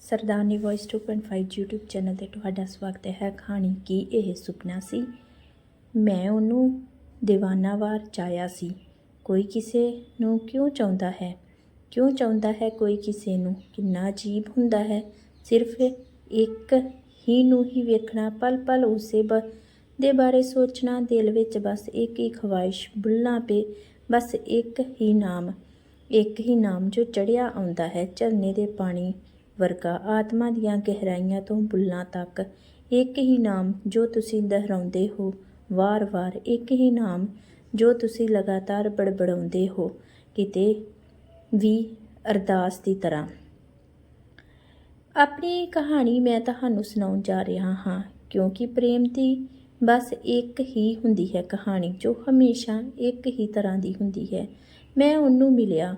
ਸਰਦਾਰਨੀ voice 2.5 YouTube channel ਤੇ ਤੁਹਾਡਾ ਸਵਾਗਤ ਹੈ ਕਹਾਣੀ ਕੀ ਇਹ ਸੁਪਨਾ ਸੀ? ਮੈਂ ਉਹਨੂੰ دیਵਾਨਾਵਾਰ ਚਾਹਿਆ ਸੀ। ਕੋਈ ਕਿਸੇ ਨੂੰ ਕਿਉਂ ਚਾਹੁੰਦਾ ਹੈ? ਕਿਉਂ ਚਾਹੁੰਦਾ ਹੈ ਕੋਈ ਕਿਸੇ ਨੂੰ? ਕਿੰਨਾ ਅਜੀਬ ਹੁੰਦਾ ਹੈ। ਸਿਰਫ ਇੱਕ ਹੀ ਨੂੰ ਹੀ ਵੇਖਣਾ ਪਲ ਪਲ ਉਸੇ ਬ ਦੇ ਬਾਰੇ ਸੋਚਣਾ, ਦਿਲ ਵਿੱਚ ਬਸ ਇੱਕ ਹੀ ਖਵਾਇਸ਼ ਬੁੱਲਾਂ ਪੇ, ਬਸ ਇੱਕ ਹੀ ਨਾਮ। ਇੱਕ ਹੀ ਨਾਮ ਜੋ ਚੜਿਆ ਆਉਂਦਾ ਹੈ, ਝਰਨੇ ਦੇ ਪਾਣੀ ਵਰਗਾ ਆਤਮਾ ਦੀਆਂ ਗਹਿਰਾਈਆਂ ਤੋਂ ਬੁੱਲਾਂ ਤੱਕ, ਇੱਕ ਹੀ ਨਾਮ ਜੋ ਤੁਸੀਂ ਦੁਹਰਾਉਂਦੇ ਹੋ, ਵਾਰ-ਵਾਰ ਇੱਕ ਹੀ ਨਾਮ ਜੋ ਤੁਸੀਂ ਲਗਾਤਾਰ ਬੜਬੜਾਉਂਦੇ ਹੋ, ਕਿਤੇ ਵੀ ਅਰਦਾਸ ਦੀ ਤਰ੍ਹਾਂ। ਆਪਣੀ ਕਹਾਣੀ ਮੈਂ ਤੁਹਾਨੂੰ ਸੁਣਾਉਣ ਜਾ ਰਿਹਾ ਹਾਂ, ਕਿਉਂਕਿ ਪ੍ਰੇਮ ਦੀ ਬਸ ਇੱਕ ਹੀ ਹੁੰਦੀ ਹੈ ਕਹਾਣੀ, ਜੋ ਹਮੇਸ਼ਾ ਇੱਕ ਹੀ ਤਰ੍ਹਾਂ ਦੀ ਹੁੰਦੀ ਹੈ। ਮੈਂ ਉਹਨੂੰ ਮਿਲਿਆ,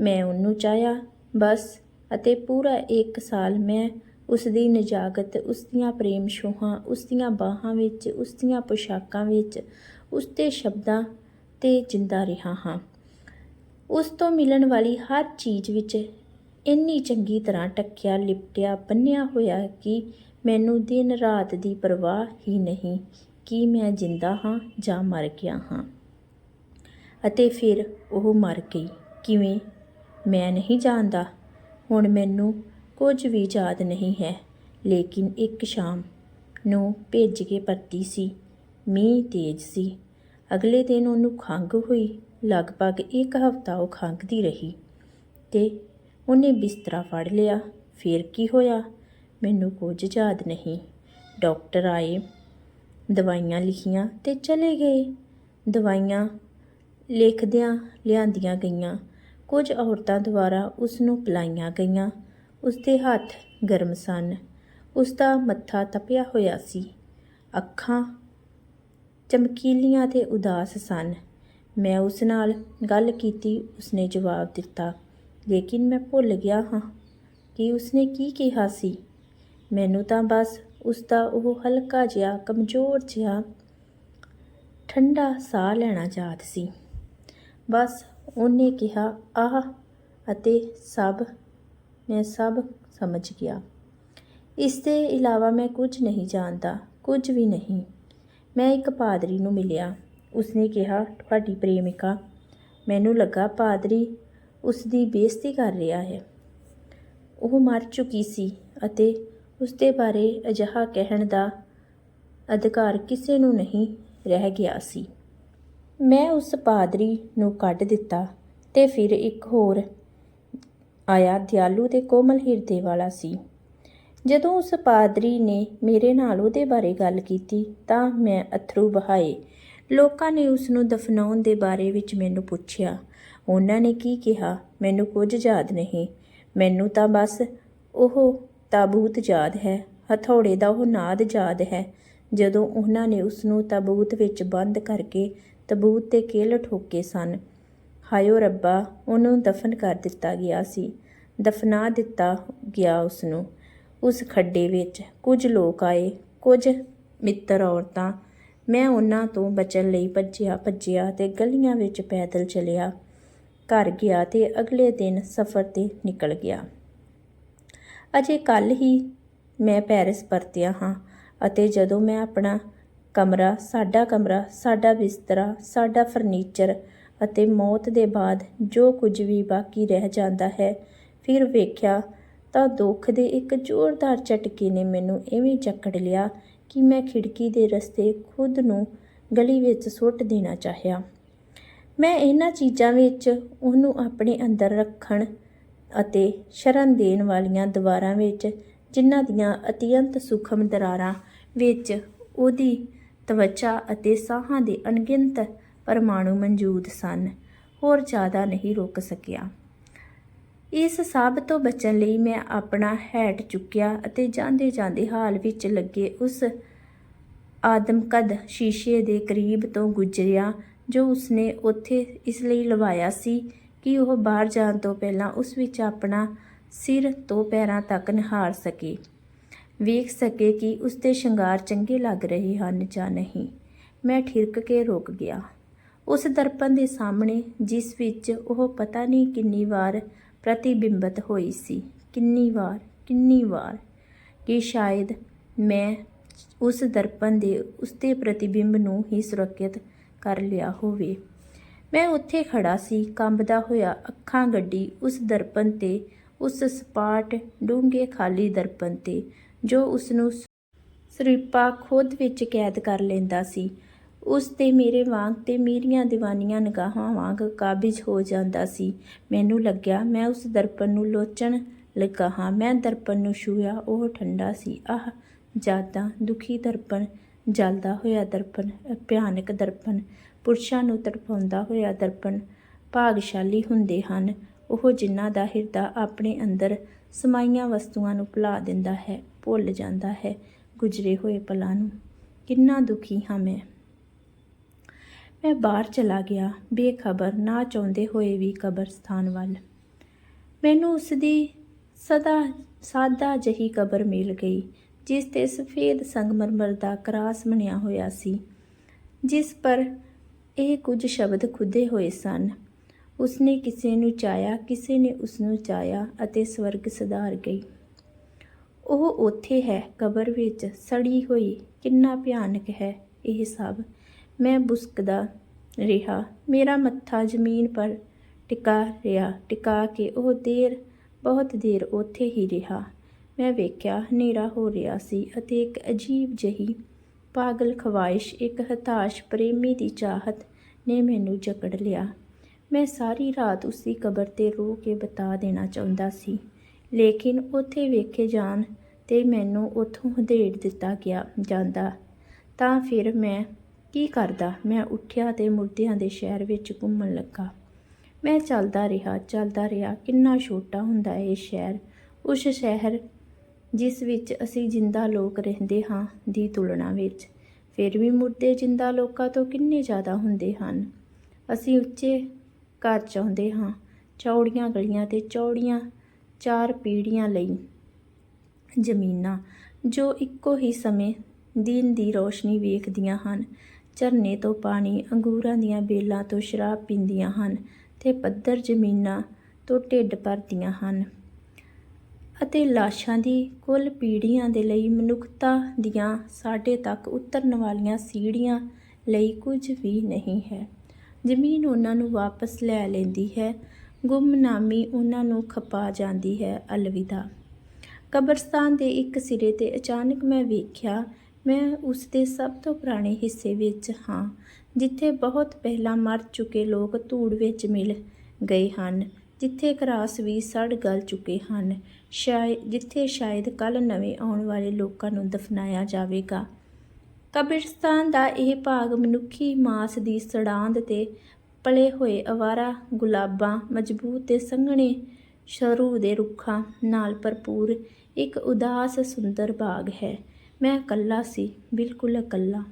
ਮੈਂ ਉਹਨੂੰ ਚਾਹਿਆ, ਬਸ ਅਤੇ ਪੂਰਾ ਇੱਕ ਸਾਲ ਮੈਂ ਉਸ ਦੀ ਨਜਾਕਤ ਉਸ ਦੀਆਂ ਪ੍ਰੇਮ ਛੋਹਾਂ ਉਸ ਦੀਆਂ ਬਾਹਾਂ ਵਿੱਚ ਉਸ ਦੀਆਂ ਪੁਸ਼ਾਕਾਂ ਵਿੱਚ ਉਸ ਦੇ ਸ਼ਬਦਾਂ ਤੇ ਜਿੰਦਾ ਰਿਹਾ ਹਾਂ। ਉਸ ਤੋਂ ਮਿਲਣ ਵਾਲੀ ਹਰ ਚੀਜ਼ ਵਿੱਚ ਇੰਨੀ ਚੰਗੀ ਤਰ੍ਹਾਂ ਟੱਕਿਆ ਲਿਪਟਿਆ, ਬੰਨਿਆ ਹੋਇਆ ਕਿ ਮੈਨੂੰ ਦਿਨ ਰਾਤ ਦੀ ਪਰਵਾਹ ਹੀ ਨਹੀਂ ਕਿ ਮੈਂ ਜਿੰਦਾ ਹਾਂ ਜਾਂ ਮਰ ਗਿਆ ਹਾਂ। ਅਤੇ ਫਿਰ ਉਹ ਮਰ ਗਈ। ਕਿਵੇਂ? ਮੈਂ ਨਹੀਂ ਜਾਣਦਾ। ਹੁਣ ਮੈਨੂੰ ਕੁਝ ਵੀ ਯਾਦ ਨਹੀਂ ਹੈ। ਲੇਕਿਨ ਇੱਕ ਸ਼ਾਮ ਨੂੰ ਭੇਜ ਕੇ ਪਰਤੀ ਸੀ। ਮੀਂਹ ਤੇਜ਼ ਸੀ। ਅਗਲੇ ਦਿਨ ਉਹਨੂੰ ਖੰਘ ਹੋਈ। ਲਗਭਗ ਇੱਕ ਹਫ਼ਤਾ ਉਹ ਖੰਘਦੀ ਰਹੀ ਤੇ ਉਹਨੇ ਬਿਸਤਰਾ ਫੜ ਲਿਆ। ਫਿਰ ਕੀ ਹੋਇਆ? ਮੈਨੂੰ ਕੁਝ ਯਾਦ ਨਹੀਂ। ਡਾਕਟਰ ਆਏ। ਦਵਾਈਆਂ ਲਿਖੀਆਂ ਤੇ ਚਲੇ ਗਏ। ਦਵਾਈਆਂ ਲਿਖਦਿਆਂ ਲਿਆਂਦੀਆਂ ਗਈਆਂ। ਕੁਝ ਔਰਤਾਂ ਦੁਆਰਾ ਉਸ ਨੂੰ ਪਿਲਾਈਆਂ ਗਈਆਂ। ਉਸ ਦੇ ਹੱਥ ਗਰਮ ਸਨ। ਉਸ ਦਾ ਮੱਥਾ ਤਪਿਆ ਹੋਇਆ ਸੀ। ਅੱਖਾਂ ਚਮਕੀਲੀਆਂ ਤੇ ਉਦਾਸ ਸਨ। ਮੈਂ ਉਸ ਨਾਲ ਗੱਲ ਕੀਤੀ, ਉਸਨੇ ਜਵਾਬ ਦਿੱਤਾ, ਲੇਕਿਨ ਮੈਂ ਭੁੱਲ ਗਿਆ ਹਾਂ ਕਿ ਉਸਨੇ ਕੀ ਕਿਹਾ ਸੀ। ਮੈਨੂੰ ਤਾਂ ਬਸ ਉਸ ਦਾ ਉਹ ਹਲਕਾ ਜਿਹਾ, ਕਮਜ਼ੋਰ ਜਿਹਾ, ਠੰਡਾ ਸਾਹ ਲੈਣਾ ਯਾਦ ਸੀ। ਬਸ ਉਹਨੇ ਕਿਹਾ, ਆਹ ਅਤੇ ਸਭ ਮੈਂ ਸਭ ਸਮਝ ਗਿਆ। ਇਸ ਦੇ ਇਲਾਵਾ ਮੈਂ ਕੁਝ ਨਹੀਂ ਜਾਣਦਾ, ਕੁਝ ਵੀ ਨਹੀਂ। ਮੈਂ ਇੱਕ ਪਾਦਰੀ ਨੂੰ ਮਿਲਿਆ। ਉਸਨੇ ਕਿਹਾ, ਤੁਹਾਡੀ ਪ੍ਰੇਮਿਕਾ, ਮੈਨੂੰ ਲੱਗਾ ਪਾਦਰੀ ਉਸ ਦੀ ਬੇਇੱਜ਼ਤੀ ਕਰ ਰਿਹਾ ਹੈ। ਉਹ ਮਰ ਚੁੱਕੀ ਸੀ ਅਤੇ ਉਸ ਦੇ ਬਾਰੇ ਅਜਿਹਾ ਕਹਿਣ ਦਾ ਅਧਿਕਾਰ ਕਿਸੇ ਨੂੰ ਨਹੀਂ ਰਹਿ ਗਿਆ ਸੀ। ਮੈਂ ਉਸ ਪਾਦਰੀ ਨੂੰ ਕੱਢ ਦਿੱਤਾ ਤੇ ਫਿਰ ਇੱਕ ਹੋਰ ਆਇਆ ਦਿਆਲੂ ਤੇ ਕੋਮਲ ਹਿਰਦੇ ਵਾਲਾ ਸੀ। ਜਦੋਂ ਉਸ ਪਾਦਰੀ ਨੇ ਮੇਰੇ ਨਾਲ ਉਹਦੇ ਬਾਰੇ ਗੱਲ ਕੀਤੀ ਤਾਂ ਮੈਂ ਅਥਰੂ ਬਹਾਏ ਲੋਕਾਂ ਨੇ ਉਸ ਨੂੰ ਦਫਨਾਉਣ ਦੇ ਬਾਰੇ ਵਿੱਚ ਮੈਨੂੰ ਪੁੱਛਿਆ। ਉਹਨਾਂ ਨੇ ਕੀ ਕਿਹਾ? ਮੈਨੂੰ ਕੁਝ ਯਾਦ ਨਹੀਂ। ਮੈਨੂੰ ਤਾਂ ਬਸ ਉਹ ਤਾਬੂਤ ਯਾਦ ਹੈ। ਹਥੌੜੇ ਦਾ ਉਹ ਨਾਦ ਯਾਦ ਹੈ। ਜਦੋਂ ਉਹਨਾਂ ਨੇ ਉਸ ਨੂੰ ਤਾਬੂਤ ਵਿੱਚ ਬੰਦ ਕਰਕੇ ਤਬੂਤ ਤੇ ਕੇਲ ਠੋਕੇ ਸਨ। ਹਾਇਓ ਰੱਬਾ, ਉਹਨੂੰ ਦਫਨ ਕਰ ਦਿੱਤਾ ਗਿਆ ਸੀ। ਦਫਨਾ ਦਿੱਤਾ ਗਿਆ ਉਸ ਨੂੰ ਉਸ ਖੱਡੇ ਵਿੱਚ ਕੁਝ ਲੋਕ ਆਏ, ਕੁਝ ਮਿੱਤਰ ਔਰਤਾਂ। ਮੈਂ ਉਹਨਾਂ ਤੋਂ ਬਚਣ ਲਈ ਭੱਜਿਆ ਭੱਜਿਆ ਤੇ ਗਲੀਆਂ ਵਿੱਚ ਪੈਦਲ ਚਲਿਆ। ਘਰ ਗਿਆ ਤੇ ਅਗਲੇ ਦਿਨ ਸਫ਼ਰ ਤੇ ਨਿਕਲ ਗਿਆ। ਅਜੇ ਕੱਲ ਹੀ ਮੈਂ ਪੈਰਿਸ ਪਰਤਿਆ ਹਾਂ ਅਤੇ ਜਦੋਂ ਮੈਂ ਆਪਣਾ ਕਮਰਾ, ਸਾਡਾ ਕਮਰਾ, ਸਾਡਾ ਬਿਸਤਰਾ, ਸਾਡਾ ਫਰਨੀਚਰ ਅਤੇ ਮੌਤ ਦੇ ਬਾਅਦ ਜੋ ਕੁਝ ਵੀ ਬਾਕੀ ਰਹਿ ਜਾਂਦਾ ਹੈ। ਫਿਰ ਵੇਖਿਆ ਤਾਂ ਦੁੱਖ ਦੇ ਇੱਕ ਜ਼ੋਰਦਾਰ ਝਟਕੇ ਨੇ ਮੈਨੂੰ ਐਵੇਂ ਚੱਕੜ ਲਿਆ ਕਿ ਮੈਂ ਖਿੜਕੀ ਦੇ ਰਸਤੇ ਖੁਦ ਨੂੰ ਗਲੀ ਵਿੱਚ ਸੁੱਟ ਦੇਣਾ ਚਾਹਿਆ। ਮੈਂ ਇਹਨਾਂ ਚੀਜ਼ਾਂ ਵਿੱਚ ਉਹਨੂੰ ਆਪਣੇ ਅੰਦਰ ਰੱਖਣ ਅਤੇ ਸ਼ਰਨ ਦੇਣ ਵਾਲੀਆਂ ਦੀਵਾਰਾਂ ਵਿੱਚ ਜਿਨ੍ਹਾਂ ਦੀਆਂ ਅਤਿਅੰਤ ਸੂਖਮ ਦਰਾਰਾਂ ਵਿੱਚ ਉਹਦੀ ਤਵਚਾ ਅਤੇ ਸਾਹਾਂ ਦੇ ਅਣਗਿਣਤ ਪਰਮਾਣੂ ਮੌਜੂਦ ਸਨ। ਹੋਰ ਜ਼ਿਆਦਾ ਨਹੀਂ ਰੁਕ ਸਕਿਆ। ਇਸ ਸਭ ਤੋਂ ਬਚਣ ਲਈ ਮੈਂ ਆਪਣਾ ਹੈਟ ਚੁੱਕਿਆ ਅਤੇ ਜਾਂਦੇ ਜਾਂਦੇ ਹਾਲ ਵਿੱਚ ਲੱਗੇ ਉਸ ਆਦਮਕਦ ਸ਼ੀਸ਼ੇ ਦੇ ਕਰੀਬ ਤੋਂ ਗੁਜ਼ਰਿਆ ਜੋ ਉਸਨੇ ਉੱਥੇ ਇਸ ਲਈ ਲਵਾਇਆ ਸੀ ਕਿ ਉਹ ਬਾਹਰ ਜਾਣ ਤੋਂ ਪਹਿਲਾਂ ਉਸ ਵਿੱਚ ਆਪਣਾ ਸਿਰ ਤੋਂ ਪੈਰਾਂ ਤੱਕ ਨਿਹਾਰ ਸਕੇ। ਵੇਖ ਸਕੇ ਕਿ ਉਸ ਦੇ ਸ਼ਿੰਗਾਰ ਚੰਗੇ ਲੱਗ ਰਹੇ ਹਨ ਜਾਂ ਨਹੀਂ। ਮੈਂ ਠਿਰਕ ਕੇ ਰੁਕ ਗਿਆ। ਉਸ ਦਰਪਣ ਦੇ ਸਾਹਮਣੇ, ਜਿਸ ਵਿੱਚ ਉਹ ਪਤਾ ਨਹੀਂ ਕਿੰਨੀ ਵਾਰ ਪ੍ਰਤੀਬਿੰਬਤ ਹੋਈ ਸੀ। ਕਿੰਨੀ ਵਾਰ ਕਿੰਨੀ ਵਾਰ? ਕਿ ਸ਼ਾਇਦ ਮੈਂ ਉਸ ਦਰਪਣ ਦੇ ਉਸਦੇ ਪ੍ਰਤੀਬਿੰਬ ਨੂੰ ਹੀ ਸੁਰੱਖਿਅਤ ਕਰ ਲਿਆ ਹੋਵੇ। ਮੈਂ ਉੱਥੇ ਖੜਾ ਸੀ, ਕੰਬਦਾ ਹੋਇਆ ਅੱਖਾਂ ਗੱਡੀ ਉਸ ਦਰਪਣ ਤੇ, ਉਸ ਸਪਾਟ ਡੂੰਘੇ ਖਾਲੀ ਦਰਪਣ ਤੇ ਜੋ ਉਸ ਨੂੰ ਸਰੀਪਾ ਖੁਦ ਵਿੱਚ ਕੈਦ ਕਰ ਲੈਂਦਾ ਸੀ। ਉਸ ਤੇ ਮੇਰੇ ਵਾਂਗ ਤੇ ਮੇਰੀਆਂ ਦੀਵਾਨੀਆਂ ਨਿਗਾਹਾਂ ਵਾਂਗ ਕਾਬਿਜ਼ ਹੋ ਜਾਂਦਾ ਸੀ। ਮੈਨੂੰ ਲੱਗਿਆ, ਮੈਂ ਉਸ ਦਰਪਣ ਨੂੰ ਲੋਚਣ ਲੱਗਾ ਹਾਂ। ਮੈਂ ਦਰਪਣ ਨੂੰ ਛੂਹਿਆ, ਉਹ ਠੰਡਾ ਸੀ। ਆਹ ਜਾਦਾ ਦੁਖੀ ਦਰਪਣ, ਜਲਦਾ ਹੋਇਆ ਦਰਪਣ, ਭਿਆਨਕ ਦਰਪਣ, ਪੁਰਸ਼ਾਂ ਨੂੰ ਤੜਪਾਉਂਦਾ ਹੋਇਆ ਦਰਪਣ, ਭਾਗਸ਼ਾਲੀ ਹੁੰਦੇ ਹਨ। ਉਹ ਜਿਨ੍ਹਾਂ ਦਾ ਹਿਰਦਾ ਆਪਣੇ ਅੰਦਰ ਸਮਾਈਆਂ ਵਸਤੂਆਂ ਨੂੰ ਭੁਲਾ ਦਿੰਦਾ ਹੈ। ਭੁੱਲ ਜਾਂਦਾ ਹੈ ਗੁਜ਼ਰੇ ਹੋਏ ਪਲਾਂ ਨੂੰ। ਕਿੰਨਾ ਦੁਖੀ ਹਾਂ ਮੈਂ। ਮੈਂ ਬਾਹਰ ਚਲਾ ਗਿਆ, ਬੇਖਬਰ, ਨਾ ਚਾਹੁੰਦੇ ਹੋਏ ਵੀ ਕਬਰਸਤਾਨ ਵੱਲ। ਮੈਨੂੰ ਉਸ ਦੀ ਸਦਾ ਸਾਦਾ ਜਹੀ ਕਬਰ ਮਿਲ ਗਈ, ਜਿਸ ਤੇ ਸਫੇਦ ਸੰਗਮਰਮਰ ਦਾ ਕਰਾਸ ਬਣਿਆ ਹੋਇਆ ਸੀ, ਜਿਸ ਪਰ ਇਹ ਕੁਝ ਸ਼ਬਦ ਖੁੱਦੇ ਹੋਏ ਸਨ। ਉਸਨੇ ਕਿਸੇ ਨੂੰ ਚਾਇਆ ਕਿਸੇ ਨੇ ਉਸ ਨੂੰ ਚਾਇਆ ਅਤੇ ਸਵਰਗ ਸਧਾਰ ਗਈ। ਉਹ ਉੱਥੇ ਹੈ, ਕਬਰ ਵਿੱਚ ਸੜੀ ਹੋਈ। ਕਿੰਨਾ ਭਿਆਨਕ ਹੈ ਇਹ ਸਭ। ਮੈਂ ਬੁਸਕਦਾ ਰਿਹਾ। ਮੇਰਾ ਮੱਥਾ ਜ਼ਮੀਨ ਪਰ ਟਿਕਾ ਰਿਹਾ। ਟਿਕਾ ਕੇ ਉਹ ਦੇਰ, ਬਹੁਤ ਦੇਰ ਉੱਥੇ ਹੀ ਰਿਹਾ। ਮੈਂ ਵੇਖਿਆ ਹਨੇਰਾ ਹੋ ਰਿਹਾ ਸੀ ਅਤੇ ਇੱਕ ਅਜੀਬ ਜਹੀ ਪਾਗਲ ਖਵਾਇਸ਼ ਇੱਕ ਹਤਾਸ਼ ਪ੍ਰੇਮੀ ਦੀ ਚਾਹਤ ਨੇ ਮੈਨੂੰ ਜਕੜ ਲਿਆ। ਮੈਂ ਸਾਰੀ ਰਾਤ ਉਸੀ ਕਬਰ ਤੇ ਰੋ ਕੇ ਬਤਾ ਦੇਣਾ ਚਾਹੁੰਦਾ ਸੀ। ਲੇਕਿਨ ਉੱਥੇ ਵੇਖੇ ਜਾਣ ਤੇ ਮੈਨੂੰ ਉੱਥੋਂ ਹਦੇੜ ਦਿੱਤਾ ਗਿਆ ਜਾਂਦਾ। ਤਾਂ ਫਿਰ ਮੈਂ ਕੀ ਕਰਦਾ? ਮੈਂ ਉੱਠਿਆ ਤੇ ਮੁਰਦਿਆਂ ਦੇ ਸ਼ਹਿਰ ਵਿੱਚ ਘੁੰਮਣ ਲੱਗਾ। ਮੈਂ ਚੱਲਦਾ ਰਿਹਾ ਚੱਲਦਾ ਰਿਹਾ। ਕਿੰਨਾ ਛੋਟਾ ਹੁੰਦਾ ਇਹ ਸ਼ਹਿਰ। ਉਸ ਸ਼ਹਿਰ ਜਿਸ ਵਿੱਚ ਅਸੀਂ ਜਿੰਦਾ ਲੋਕ ਰਹਿੰਦੇ ਹਾਂ ਦੀ ਤੁਲਨਾ ਵਿੱਚ, ਫਿਰ ਵੀ ਮੁਰਦੇ ਜਿੰਦਾ ਲੋਕਾਂ ਤੋਂ ਕਿੰਨੇ ਜ਼ਿਆਦਾ ਹੁੰਦੇ ਹਨ। ਅਸੀਂ ਉੱਚੇ ਘਰ ਚਾਹੁੰਦੇ ਹਾਂ, ਚੌੜੀਆਂ ਗਲੀਆਂ ਤੇ ਚੌੜੀਆਂ ਚਾਰ ਪੀੜ੍ਹੀਆਂ ਲਈ ਜ਼ਮੀਨਾਂ, ਜੋ ਇੱਕੋ ਹੀ ਸਮੇਂ ਦਿਨ ਦੀ ਰੋਸ਼ਨੀ ਵੇਖਦੀਆਂ ਹਨ। ਝਰਨੇ ਤੋਂ ਪਾਣੀ ਅੰਗੂਰਾਂ ਦੀਆਂ ਬੇਲਾਂ ਤੋਂ ਸ਼ਰਾਬ ਪੀਂਦੀਆਂ ਹਨ ਤੇ ਪੱਧਰ ਜ਼ਮੀਨਾਂ ਤੋਂ ਢਿੱਡ ਭਰਦੀਆਂ ਹਨ ਅਤੇ ਲਾਸ਼ਾਂ ਦੀ ਕੁੱਲ ਪੀੜ੍ਹੀਆਂ ਦੇ ਲਈ ਮਨੁੱਖਤਾ ਦੀਆਂ ਸਾਡੇ ਤੱਕ ਉਤਰਨ ਵਾਲੀਆਂ ਸੀੜੀਆਂ ਲਈ ਕੁਝ ਵੀ ਨਹੀਂ ਹੈ। ਜ਼ਮੀਨ ਉਹਨਾਂ ਨੂੰ ਵਾਪਸ ਲੈ ਲੈਂਦੀ ਹੈ ਗੁੰਮਨਾਮੀ ਉਹਨਾਂ ਨੂੰ ਖਪਾ ਜਾਂਦੀ ਹੈ, ਅਲਵਿਦਾ। ਕਬਰਸਤਾਨ ਦੇ ਇੱਕ ਸਿਰੇ ਤੇ ਅਚਾਨਕ ਮੈਂ ਵੇਖਿਆ, ਮੈਂ ਉਸ ਦੇ ਸਭ ਤੋਂ ਪੁਰਾਣੇ ਹਿੱਸੇ ਵਿੱਚ ਹਾਂ, ਜਿੱਥੇ ਬਹੁਤ ਪਹਿਲਾਂ ਮਰ ਚੁੱਕੇ ਲੋਕ ਧੂੜ ਵਿੱਚ ਮਿਲ ਗਏ ਹਨ, ਜਿੱਥੇ ਕਰਾਸ ਵੀ ਸੜ ਗਲ ਚੁੱਕੇ ਹਨ ਸ਼ਾਇਦ ਜਿੱਥੇ ਸ਼ਾਇਦ ਕੱਲ ਨਵੇਂ ਆਉਣ ਵਾਲੇ ਲੋਕਾਂ ਨੂੰ ਦਫਨਾਇਆ ਜਾਵੇਗਾ। ਕਬਰਸਤਾਨ ਦਾ ਇਹ ਭਾਗ ਮਨੁੱਖੀ ਮਾਸ ਦੀ ਸੜਾਂਦ ਤੇ ਪਲੇ ਹੋਏ ਅਵਾਰਾ ਗੁਲਾਬਾਂ ਮਜ਼ਬੂਤ ਤੇ ਸੰਘਣੇ ਸ਼ਰੂ ਦੇ ਰੁੱਖਾਂ ਨਾਲ ਭਰਪੂਰ ਇੱਕ ਉਦਾਸ ਸੁੰਦਰ ਬਾਗ ਹੈ। ਮੈਂ ਇਕੱਲਾ ਸੀ, ਬਿਲਕੁਲ ਇਕੱਲਾ।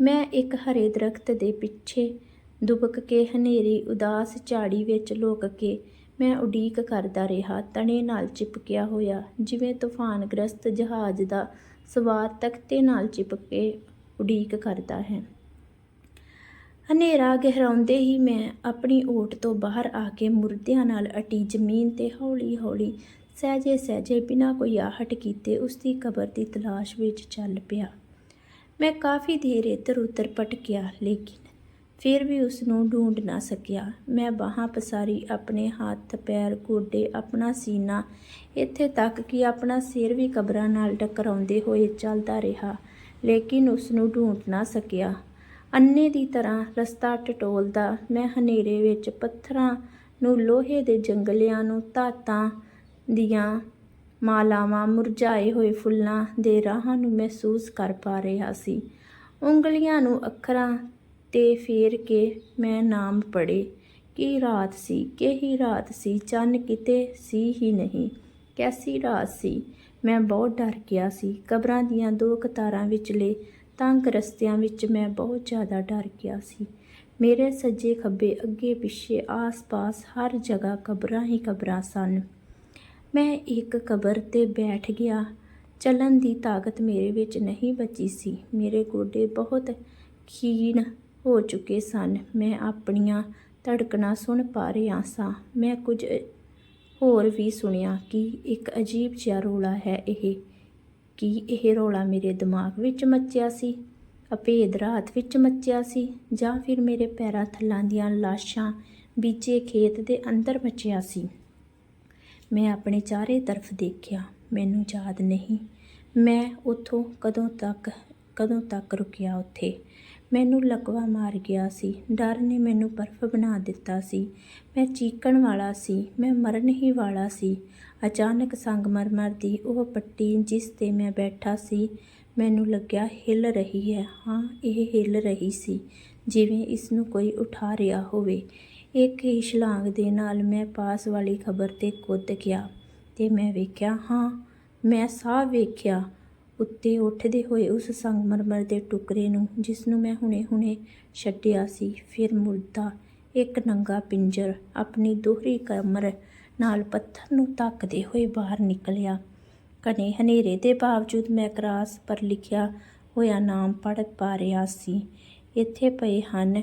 ਮੈਂ ਇੱਕ ਹਰੇ ਦਰਖਤ ਦੇ ਪਿੱਛੇ ਦੁਬਕ ਕੇ ਹਨੇਰੀ ਉਦਾਸ ਝਾੜੀ ਵਿੱਚ ਲੁਕ ਕੇ ਮੈਂ ਉਡੀਕ ਕਰਦਾ ਰਿਹਾ। ਤਣੇ ਨਾਲ ਚਿਪਕਿਆ ਹੋਇਆ, ਜਿਵੇਂ ਤੂਫਾਨਗ੍ਰਸਤ ਜਹਾਜ਼ ਦਾ ਸਵਾਰ ਤਖਤੇ ਨਾਲ ਚਿਪਕ ਕੇ ਉਡੀਕ ਕਰਦਾ ਹੈ। ਹਨੇਰਾ ਗਹਿਰਾਉਂਦੇ ਹੀ ਮੈਂ ਆਪਣੀ ਓਟ ਤੋਂ ਬਾਹਰ ਆ ਕੇ ਮੁਰਦਿਆਂ ਨਾਲ ਅਟੀ ਜ਼ਮੀਨ ਤੇ ਹੌਲੀ-ਹੌਲੀ ਸਹਿਜੇ ਸਹਿਜੇ ਬਿਨਾਂ ਕੋਈ ਆਹਟ ਕੀਤੇ ਉਸ ਦੀ ਕਬਰ ਦੀ ਤਲਾਸ਼ ਵਿੱਚ ਚੱਲ ਪਿਆ। ਮੈਂ ਕਾਫੀ ਦੇਰ ਇੱਧਰ ਉੱਧਰ ਭਟਕਿਆ, ਲੇਕਿਨ ਫਿਰ ਵੀ ਉਸ ਨੂੰ ਢੂੰਡ ਨਾ ਸਕਿਆ। ਮੈਂ ਬਾਹਾਂ ਪਸਾਰੀ, ਆਪਣੇ ਹੱਥ ਪੈਰ ਗੋਡੇ, ਆਪਣਾ ਸੀਨਾ, ਇੱਥੇ ਤੱਕ ਕਿ ਆਪਣਾ ਸਿਰ ਵੀ ਕਬਰਾਂ ਨਾਲ ਟਕਰਾਉਂਦੇ ਹੋਏ ਚੱਲਦਾ ਰਿਹਾ, ਲੇਕਿਨ ਉਸ ਨੂੰ ਢੂੰਡ ਨਾ ਸਕਿਆ। ਅੰਨੇ ਦੀ ਤਰ੍ਹਾਂ ਰਸਤਾ ਟਟੋਲਦਾ, ਮੈਂ ਹਨੇਰੇ ਵਿੱਚ ਪੱਥਰਾਂ ਨੂੰ ਲੋਹੇ ਦੇ ਜੰਗਲਿਆਂ ਨੂੰ ਧਾਤਾਂ ਦੀਆਂ ਮਾਲਾਵਾਂ ਮੁਰਝਾਏ ਹੋਏ ਫੁੱਲਾਂ ਦੇ ਰਾਹਾਂ ਨੂੰ ਮਹਿਸੂਸ ਕਰ ਪਾ ਰਿਹਾ ਸੀ। ਉਂਗਲੀਆਂ ਨੂੰ ਅੱਖਰਾਂ ਤੇ ਫੇਰ ਕੇ ਮੈਂ ਨਾਮ ਪੜੇ ਕੀ ਰਾਤ ਸੀ? ਕਿਹੀ ਰਾਤ ਸੀ? ਚੰਨ ਕਿਤੇ ਸੀ ਹੀ ਨਹੀਂ। ਕੈਸੀ ਰਾਤ ਸੀ? ਮੈਂ ਬਹੁਤ ਡਰ ਗਿਆ ਸੀ। ਕਬਰਾਂ ਦੀਆਂ ਦੋ ਕਤਾਰਾਂ ਵਿਚਲੇ ਤੰਗ ਰਸਤਿਆਂ ਵਿੱਚ ਮੈਂ ਬਹੁਤ ਜ਼ਿਆਦਾ ਡਰ ਗਿਆ ਸੀ। ਮੇਰੇ ਸੱਜੇ ਖੱਬੇ ਅੱਗੇ ਪਿੱਛੇ ਆਸ-ਪਾਸ ਹਰ ਜਗ੍ਹਾ ਕਬਰਾਂ ਹੀ ਕਬਰਾਂ ਸਨ। ਮੈਂ ਇੱਕ ਕਬਰ ਤੇ ਬੈਠ ਗਿਆ। ਚੱਲਣ ਦੀ ਤਾਕਤ ਮੇਰੇ ਵਿੱਚ ਨਹੀਂ ਬਚੀ ਸੀ। ਮੇਰੇ ਗੋਡੇ ਬਹੁਤ ਖੀਣ ਹੋ ਚੁੱਕੇ ਸਨ। ਮੈਂ ਆਪਣੀਆਂ ਧੜਕਣਾ ਸੁਣ ਪਾ ਰਿਹਾ ਸਾਂ। ਮੈਂ ਕੁਝ ਹੋਰ ਵੀ ਸੁਣਿਆ ਕਿ ਇੱਕ ਅਜੀਬ ਜਿਹਾ ਰੌਲਾ ਹੈ ਇਹ। ਕੀ ਇਹ ਰੌਲਾ ਮੇਰੇ ਦਿਮਾਗ ਵਿੱਚ ਮੱਚਿਆ ਸੀ, ਅਭੇਦ ਰਾਤ ਵਿੱਚ ਮੱਚਿਆ ਸੀ, ਜਾਂ ਫਿਰ ਮੇਰੇ ਪੈਰਾਂ ਥੱਲਾਂ ਦੀਆਂ ਲਾਸ਼ਾਂ ਬੀਜੇ ਖੇਤ ਦੇ ਅੰਦਰ ਮੱਚਿਆ ਸੀ। ਮੈਂ ਆਪਣੇ ਚਾਰੇ ਤਰਫ ਦੇਖਿਆ, ਮੈਨੂੰ ਯਾਦ ਨਹੀਂ। ਮੈਂ ਉੱਥੋਂ ਕਦੋਂ ਤੱਕ ਕਦੋਂ ਤੱਕ ਰੁਕਿਆ ਉੱਥੇ? ਮੈਨੂੰ ਲਕਵਾ ਮਾਰ ਗਿਆ ਸੀ, ਡਰ ਨੇ ਮੈਨੂੰ ਬਰਫ਼ ਬਣਾ ਦਿੱਤਾ ਸੀ। ਮੈਂ ਚੀਕਣ ਵਾਲਾ ਸੀ, ਮੈਂ ਮਰਨ ਹੀ ਵਾਲਾ ਸੀ। ਅਚਾਨਕ ਸੰਗਮਰਮਰ ਦੀ ਉਹ ਪੱਟੀ ਜਿਸ ਤੇ ਮੈਂ ਬੈਠਾ ਸੀ, ਮੈਨੂੰ ਲੱਗਿਆ ਹਿੱਲ ਰਹੀ ਹੈ। ਹਾਂ, ਇਹ ਹਿੱਲ ਰਹੀ ਸੀ, ਜਿਵੇਂ ਇਸ ਨੂੰ ਕੋਈ ਉਠਾ ਰਿਹਾ ਹੋਵੇ। ਇੱਕ ਹੀ ਛਲਾਂਗ ਦੇ ਨਾਲ ਮੈਂ ਪਾਸ ਵਾਲੀ ਖਬਰ ਤੇ ਕੁੱਦ ਗਿਆ ਤੇ ਮੈਂ ਵੇਖਿਆ, ਹਾਂ, ਮੈਂ ਸਾਹ ਵੇਖਿਆ। ਉੱਤੇ ਉੱਠਦੇ ਹੋਏ ਉਸ ਸੰਗਮਰਮਰ ਦੇ ਟੁਕੜੇ ਨੂੰ, ਜਿਸ ਨੂੰ ਮੈਂ ਹੁਣੇ-ਹੁਣੇ ਛੱਡਿਆ ਸੀ, ਫਿਰ ਮੁਰਦਾ ਇੱਕ ਨੰਗਾ ਪਿੰਜਰ, ਆਪਣੀ ਦੋਹਰੀ ਕਮਰ ਨਾਲ ਪੱਥਰ ਨੂੰ ਧੱਕਦੇ ਹੋਏ ਬਾਹਰ ਨਿਕਲਿਆ। ਘਨੇ ਹਨੇਰੇ ਦੇ ਬਾਵਜੂਦ ਮੈਂ ਕਰਾਸ ਪਰ ਲਿਖਿਆ ਹੋਇਆ ਨਾਮ ਪੜ੍ਹ ਪਾ ਰਿਹਾ ਸੀ। ਇੱਥੇ ਪਏ ਹਨ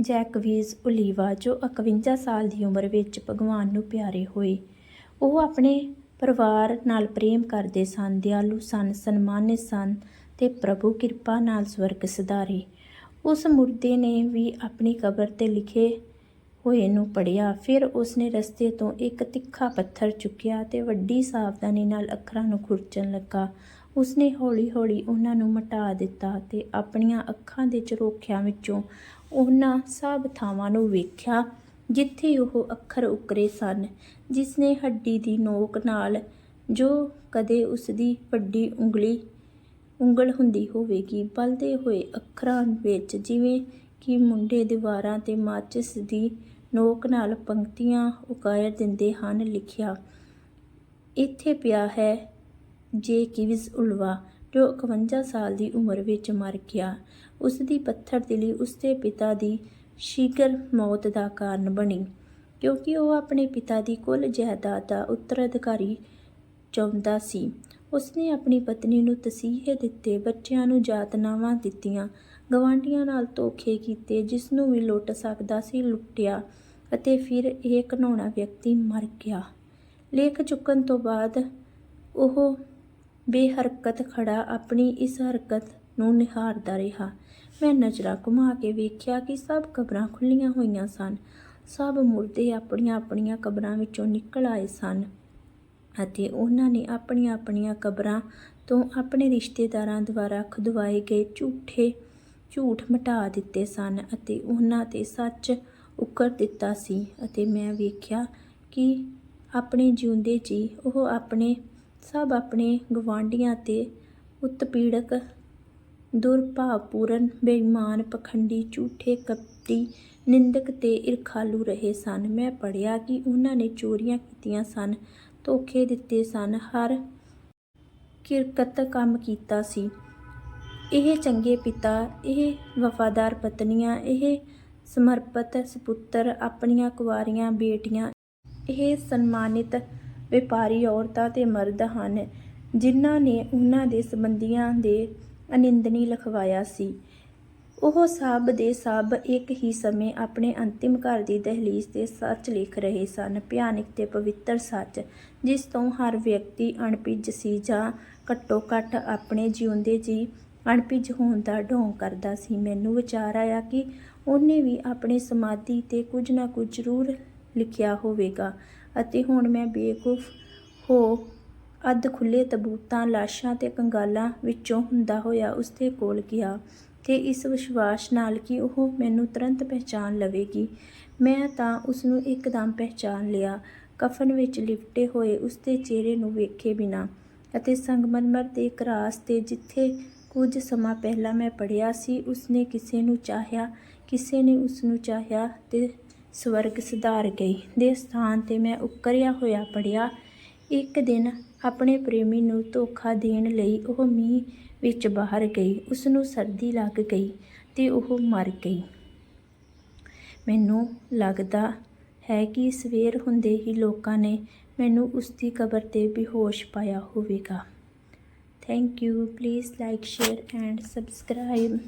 ਜੈਕਵੀਜ਼ ਓਲੀਵਾ, ਜੋ 51 ਸਾਲ ਦੀ ਉਮਰ ਵਿੱਚ ਭਗਵਾਨ ਨੂੰ ਪਿਆਰੇ ਹੋਏ। ਉਹ ਆਪਣੇ ਪਰਿਵਾਰ ਨਾਲ ਪ੍ਰੇਮ ਕਰਦੇ ਸਨ, ਦਿਆਲੂ ਸਨ, ਸਨਮਾਨਿਤ ਸਨ ਤੇ ਪ੍ਰਭੂ ਕਿਰਪਾ ਨਾਲ ਸਵਰਗ ਸਿਧਾਰੇ। ਉਸ ਮੁਰਦੇ ਨੇ ਵੀ ਆਪਣੀ ਕਬਰ ਤੇ ਲਿਖੇ ਹੋਏ ਨੂੰ ਪੜਿਆ ਫਿਰ ਉਸਨੇ ਰਸਤੇ ਤੋਂ ਇੱਕ ਤਿੱਖਾ ਪੱਥਰ ਚੁੱਕਿਆ ਤੇ ਵੱਡੀ ਸਾਵਧਾਨੀ ਨਾਲ ਅੱਖਰਾਂ ਨੂੰ ਖੁਰਚਣ ਲੱਗਾ। ਉਸਨੇ ਹੌਲੀ-ਹੌਲੀ ਉਹਨਾਂ ਨੂੰ ਮਟਾ ਦਿੱਤਾ ਤੇ ਆਪਣੀਆਂ ਅੱਖਾਂ ਦੇ ਝਰੋਖਿਆਂ ਵਿੱਚੋਂ ਉਹਨਾਂ ਸਭ ਥਾਵਾਂ ਨੂੰ ਵੇਖਿਆ, ਜਿੱਥੇ ਉਹ ਅੱਖਰ ਉਕਰੇ ਸਨ, ਜਿਸਨੇ ਹੱਡੀ ਦੀ ਨੋਕ ਨਾਲ ਜੋ ਕਦੇ ਉਸਦੀ ਵੱਡੀ ਉਂਗਲੀ, ਉਂਗਲ ਹੁੰਦੀ ਹੋਵੇਗੀ, ਬਲਦੇ ਹੋਏ ਅੱਖਰਾਂ ਵਿੱਚ ਜਿਵੇਂ ਕਿ ਮੁੰਡੇ ਦੀਵਾਰਾਂ ਤੇ ਮਾਚਿਸ ਦੀ ਨੋਕ ਨਾਲ ਪੰਕਤੀਆਂ ਉਕਾਇਰ ਦਿੰਦੇ ਹਨ ਲਿਖਿਆ। ਇੱਥੇ ਪਿਆ ਹੈ ਜੇ ਕਿਵਿਜ਼ ਉਲਵਾ, ਜੋ 51 ਸਾਲ ਦੀ ਉਮਰ ਵਿੱਚ ਮਰ ਗਿਆ। ਉਸ ਦੀ ਪੱਥਰ ਦਿਲੀ ਉਸਦੇ ਪਿਤਾ ਦੀ ਸ਼ੀਘਰ ਮੌਤ ਦਾ ਕਾਰਨ ਬਣੀ, ਕਿਉਂਕਿ ਉਹ ਆਪਣੇ ਪਿਤਾ ਦੀ ਕੁੱਲ ਜਾਇਦਾਦ ਦਾ ਉੱਤਰਾਧਿਕਾਰੀ ਚਾਹੁੰਦਾ ਸੀ। ਉਸਨੇ ਆਪਣੀ ਪਤਨੀ ਨੂੰ ਤਸੀਹੇ ਦਿੱਤੇ, ਬੱਚਿਆਂ ਨੂੰ ਜਾਤਨਾਵਾਂ ਦਿੱਤੀਆਂ, ਗਵਾਂਢੀਆਂ ਨਾਲ ਧੋਖੇ ਕੀਤੇ, ਜਿਸ ਨੂੰ ਵੀ ਲੁੱਟ ਸਕਦਾ ਸੀ, ਲੁੱਟਿਆ। ਅਤੇ ਫਿਰ ਇਹ ਘਨਾਉਣਾ ਵਿਅਕਤੀ ਮਰ ਗਿਆ। ਲੇਖ ਚੁੱਕਣ ਤੋਂ ਬਾਅਦ ਉਹ ਬੇਹਰਕਤ ਖੜਾ ਆਪਣੀ ਇਸ ਹਰਕਤ ਨੂੰ ਨਿਹਾਰਦਾ ਰਿਹਾ। ਮੈਂ ਨਜ਼ਰਾਂ ਘੁਮਾ ਕੇ ਵੇਖਿਆ ਕਿ ਸਭ ਕਬਰਾਂ ਖੁੱਲੀਆਂ ਹੋਈਆਂ ਸਨ। ਸਭ ਮੁਰਦੇ ਆਪਣੀਆਂ ਆਪਣੀਆਂ ਕਬਰਾਂ ਵਿੱਚੋਂ ਨਿਕਲ ਆਏ ਸਨ ਅਤੇ ਉਹਨਾਂ ਨੇ ਆਪਣੀਆਂ ਆਪਣੀਆਂ ਕਬਰਾਂ ਤੋਂ ਆਪਣੇ ਰਿਸ਼ਤੇਦਾਰਾਂ ਦੁਆਰਾ ਖੁਦਵਾਏ ਗਏ ਝੂਠੇ ਝੂਠ ਮਿਟਾ ਦਿੱਤੇ ਸਨ ਅਤੇ ਉਹਨਾਂ ਤੇ ਸੱਚ ਉਕਰ ਦਿੱਤਾ ਸੀ ਅਤੇ ਮੈਂ ਵੇਖਿਆ ਕਿ ਆਪਣੇ ਜਿਉਂਦੇ ਜੀ ਉਹ ਆਪਣੇ, ਸਭ ਆਪਣੇ ਗਵਾਂਢੀਆਂ ਤੇ ਉਤਪੀੜਕ, ਦੁਰਭਾਵਪੂਰਨ, ਬੇਈਮਾਨ, ਪਖੰਡੀ, ਝੂਠੇ, ਕਪਟੀ, ਨਿੰਦਕ ਤੇ ਇਰਖਾਲੂ ਰਹੇ ਸਨ। ਮੈਂ ਪੜਿਆ ਕਿ ਉਹਨਾਂ ਨੇ ਚੋਰੀਆਂ ਕੀਤੀਆਂ ਸਨ, ਧੋਖੇ ਦਿੱਤੇ ਸਨ, ਹਰ ਕਿਰਕਤ ਕੰਮ ਕੀਤਾ ਸੀ। ਇਹ ਚੰਗੇ ਪਿਤਾ, ਇਹ ਵਫਾਦਾਰ ਪਤਨੀਆਂ, ਇਹ ਸਮਰਪਿਤ ਸੁਪੁੱਤਰ ਆਪਣੀਆਂ ਕੁਆਰੀਆਂ ਬੇਟੀਆਂ, ਇਹ ਸਨਮਾਨਿਤ ਵਪਾਰੀ ਔਰਤਾਂ ਤੇ ਮਰਦ ਹਨ, ਜਿਨ੍ਹਾਂ ਨੇ ਉਹਨਾਂ ਦੇ ਸੰਬੰਧੀਆਂ ਦੇ ਅਨਿੰਦਨੀ ਲਿਖਵਾਇਆ ਸੀ। ਉਹ ਸਭ ਦੇ ਸਭ ਇੱਕ ਹੀ ਸਮੇਂ ਆਪਣੇ ਅੰਤਿਮ ਘਰ ਦੀ ਦਹਲੀਜ਼ ਤੇ ਸੱਚ ਲਿਖ ਰਹੇ ਸਨ। ਭਿਆਨਕ ਤੇ ਪਵਿੱਤਰ ਸੱਚ, ਜਿਸ ਤੋਂ ਹਰ ਵਿਅਕਤੀ ਅਣਪਿੱਜ ਸੀ ਜਾਂ ਘੱਟੋ ਘੱਟ ਆਪਣੇ ਜਿਉਂਦੇ ਜੀ ਅਣਪਿੱਜ ਹੋਣ ਦਾ ਢੋਂਗ ਕਰਦਾ ਸੀ। ਮੈਨੂੰ ਵਿਚਾਰ ਆਇਆ ਕਿ ਉਹਨੇ ਵੀ ਆਪਣੀ ਸਮਾਧੀ ਤੇ ਕੁਝ ਨਾ ਕੁਝ ਜ਼ਰੂਰ ਲਿਖਿਆ ਹੋਵੇਗਾ। ਅਤੇ ਹੁਣ ਮੈਂ ਬੇਕੂਫ ਹੋ ਅੱਧ ਖੁੱਲੇ ਤਬੂਤਾਂ, ਲਾਸ਼ਾਂ ਤੇ ਕੰਗਾਲਾਂ ਵਿੱਚੋਂ ਹੁੰਦਾ ਹੋਇਆ ਉਸਦੇ ਕੋਲ ਗਿਆ ਤੇ ਇਸ ਵਿਸ਼ਵਾਸ ਨਾਲ ਕਿ ਉਹ ਮੈਨੂੰ ਤੁਰੰਤ ਪਹਿਚਾਨ ਲਵੇਗੀ। ਮੈਂ ਤਾਂ ਉਸ ਨੂੰ ਇੱਕਦਮ ਪਹਿਚਾਨ ਲਿਆ। ਕਫਨ ਵਿੱਚ ਲਿਪਟੇ ਹੋਏ ਉਸਦੇ ਚਿਹਰੇ ਨੂੰ ਵੇਖੇ ਬਿਨਾ ਅਤੇ ਸੰਗਮਰਮਰ ਦੇ ਕਰਾਸ ਤੇ ਜਿੱਥੇ ਕੁਝ ਸਮਾਂ ਪਹਿਲਾਂ ਮੈਂ ਪੜਿਆ ਸੀ, ਉਸਨੇ ਕਿਸੇ ਨੂੰ ਚਾਹਿਆ ਕਿਸੇ ਨੇ ਉਸ ਨੂੰ ਚਾਹਿਆ ਤੇ ਸਵਰਗ ਸੁਧਾਰ ਗਈ। ਦੇ ਸਥਾਨ ਤੇ ਮੈਂ ਉੱਕਰਿਆ ਹੋਇਆ ਪੜਿਆ। ਇੱਕ ਦਿਨ ਆਪਣੇ ਪ੍ਰੇਮੀ ਨੂੰ ਧੋਖਾ ਦੇਣ ਲਈ ਉਹ ਮੀਂਹ ਵਿੱਚ ਬਾਹਰ ਗਈ। ਉਸ ਨੂੰ ਸਰਦੀ ਲੱਗ ਗਈ ਤੇ ਉਹ ਮਰ ਗਈ। ਮੈਨੂੰ ਲੱਗਦਾ ਹੈ ਕਿ ਸਵੇਰ ਹੁੰਦੇ ਹੀ ਲੋਕਾਂ ਨੇ ਮੈਨੂੰ ਉਸ ਦੀ ਕਬਰ ਤੇ ਬੇਹੋਸ਼ ਪਾਇਆ ਹੋਵੇਗਾ। Thank you please like share and subscribe